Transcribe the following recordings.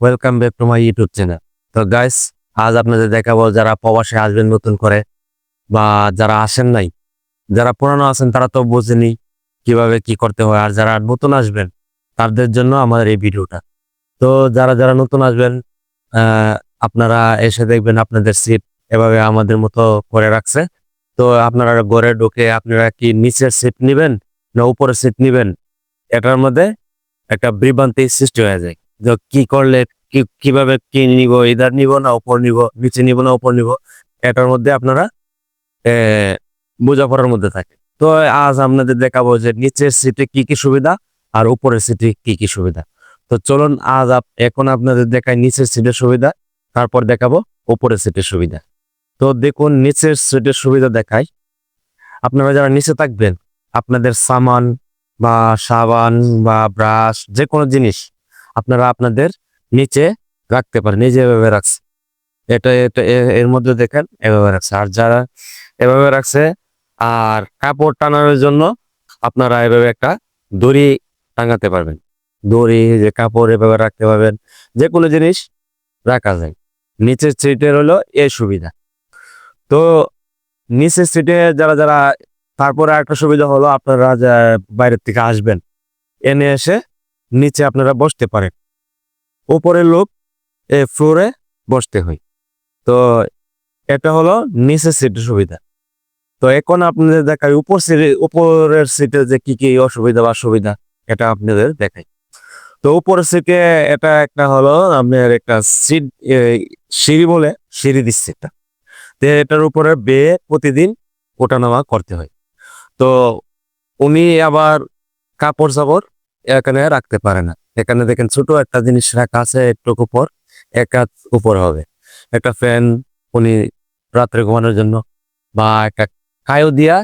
Welcome back to my YouTube channel তো guys আজ আপনাদের দেখাবো যারা প্রবাসে আসবেন নতুন করে বা যারা আসেন নাই, যারা পুরানো আছেন তারা তো বোঝেনি কীভাবে কি করতে হয় আর যারা নতুন আসবেন তাদের জন্য আমাদের এই ভিডিওটা। তো যারা যারা নতুন আসবেন আপনারা এসে দেখবেন আপনাদের সিট এভাবে আমাদের মতো করে রাখছে। তো আপনারা ঘরে ঢুকে আপনারা কি নিচের সিট নিবেন না উপরের সিট নিবেন? এটার মধ্যে একটা বিভ্রান্তি সৃষ্টি হয়ে যায়। কি করলে, কি, কীভাবে কি নিব ইধার নিব না উপর নিব, নিচে নিব না উপর নিব, এটার মধ্যে আপনারা বোঝাপড়ার মধ্যে থাকে। তো আজ আপনাদের দেখাবো যে নিচের সিটে কি কি সুবিধা আর উপরের সিটে কি কি সুবিধা। তো চলুন আজ এখন আপনাদের দেখায় নিচের সিটের সুবিধা, তারপর দেখাবো উপরের সিটের সুবিধা। তো দেখুন, নিচের সিটের সুবিধা দেখাই। আপনারা যারা নিচে থাকবেন, আপনাদের সামান বা সাবান বা ব্রাশ যে কোনো জিনিস আপনারা আপনাদের নিচে রাখতে পারেন নিজে এভাবে রাখছে। এটা এটা এর মধ্যে দেখেন, এভাবে রাখছে। আর যারা এভাবে রাখছে, আর কাপড় টানানোর জন্য আপনারা এভাবে একটা দড়ি টাঙাতে পারবেন। দড়ি যে কাপড় এভাবে রাখতে পারবেন যে কোনো জিনিস রাখা যায়। নিচের সিটের হলো এ সুবিধা। তো নিচের সিটে যারা যারা তারপরে একটা সুবিধা হলো, আপনারা বাইরের থেকে আসবেন, এনে এসে নিচে আপনারা বসতে পারেন। উপরের লোক এ ফ্লোরে বসতে হয়। তো এটা হলো নিচের সিটের সুবিধা। তো এখন আপনাদের দেখাই, উপর সিটে উপরের সিটে যে কি কি অসুবিধা বা সুবিধা, এটা আপনাদের দেখাই। তো উপরের সিটে এটা একটা হলো আপনার একটা সিট সিঁড়ি বলে সিঁড়ি দিচ্ছে এটা। তো এটার উপরে বেয়ে প্রতিদিন ওঠানামা করতে হয়। তো উনি আবার কাপড় চাপড় এখানে রাখতে পারে না। এখানে দেখেন ছোট একটা জিনিস রাখা আছে একটু উপর এক হাত উপর হবে। একটা ফ্যান উনি রাত্রে ঘুমানোর জন্য বা একটা কায়ও দিয়া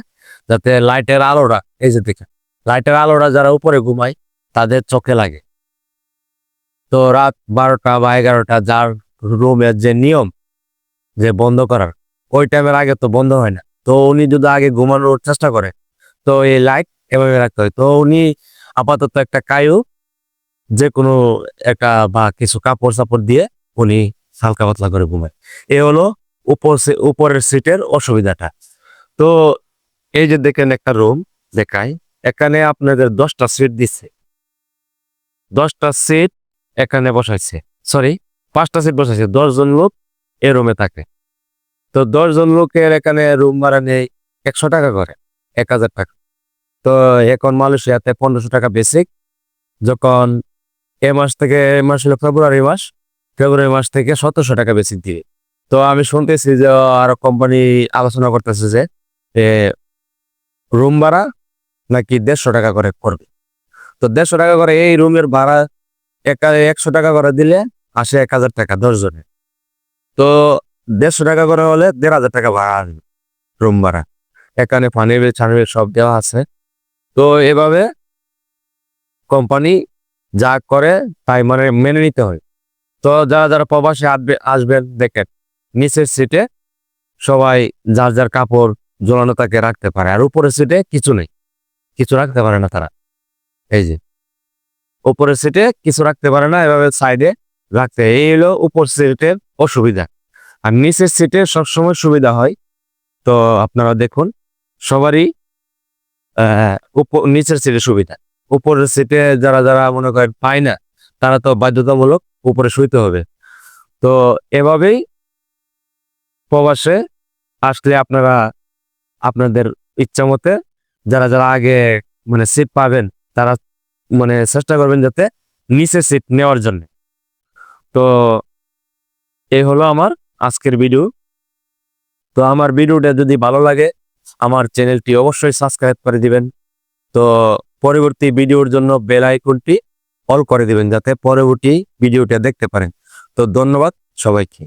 যাতে লাইটের আলোটা, এই যে দেখেন, লাইটের আলোটা যারা উপরে ঘুমায়, তাদের চোখে লাগে। তো রাত বারোটা বা এগারোটা যার রুমের যে নিয়ম, যে বন্ধ করার, ওই টাইমের আগে তো বন্ধ হয় না। তো উনি যদি আগে ঘুমানোর চেষ্টা করে, তো এই লাইট এভাবে রাখতে হয়। তো উনি আপাতত একটা কায়ু যে কোনো একটা বা কিছু কাপড় চাপড় দিয়ে উনি হালকা পাতলা করে ঘুমায়। এ হলো উপর উপরের সিটের অসুবিধাটা। তো এই যে দেখেন একটা রুম দেখাই, এখানে আপনাদের দশটা সিট দিচ্ছে দশটা সিট এখানে বসাইছে, সরি, পাঁচটা সিট বসাইছে, দশজন লোক এ রুমে থাকে। তো দশজন লোকের এখানে রুম ভাড়া নেই একশো টাকা করে, এক হাজার টাকা। তো এখন মালয়েশিয়াতে পনেরোশো টাকা বেসিক যখন এ মাস থেকে, এ মাস হলো ফেব্রুয়ারি মাস ফেব্রুয়ারি মাস থেকে সতেরোশো টাকা বেসিক দিয়ে। তো আমি শুনতেছি যে আরও কোম্পানি আলোচনা করতেছে যে রুম ভাড়া নাকি দেড়শো টাকা করে করবে। তো দেড়শো টাকা করে এই রুমের ভাড়া এক- একশো টাকা করে দিলে আসে এক হাজার টাকা দশ জনের তো দেড়শো টাকা করে হলে দেড় হাজার টাকা ভাড়া আসবে রুম ভাড়া। এখানে পানি বিল ছানি সব দেওয়া আছে। তো এভাবে কোম্পানি যা করে তাই মানে মেনে নিতে হয়। তো যারা যারা প্রবাসে আসবে, আসবেন, দেখেন, নিচের সিটে সবাই যার যার কাপড় ঝোলানো তাকে রাখতে পারে, আর উপরের সিটে কিছু নেই। কিছু রাখতে পারে না তারা। এই যে, উপরের সিটে কিছু রাখতে পারে না, এভাবে সাইডে রাখতে এই হলো উপর সিটের অসুবিধা। আর নিচের সিটে সবসময় সুবিধা হয়। তো আপনারা দেখুন, সবারই নিচের সিটে সুবিধা। উপরের সিটে যারা যারা মনে করেন পায় না, তারা তো বাধ্যতামূলক উপরে শুইতে হবে। তো এভাবেই প্রবাসে আসলে আপনারা আপনাদের ইচ্ছা মতে যারা যারা আগে মানে সিট পাবেন, তারা মানে চেষ্টা করবেন যাতে নিচে সিট নেওয়ার জন্য। তো এই হলো আমার আজকের ভিডিও তো আমার ভিডিওটা যদি ভালো লাগে আমার চ্যানেলটি অবশ্যই সাবস্ক্রাইব করে দিবেন। তো পরবর্তী ভিডিওর জন্য বেল আইকনটি অল করে দিবেন যাতে পরবর্তী ভিডিওটা দেখতে পারেন। তো ধন্যবাদ সবাইকে।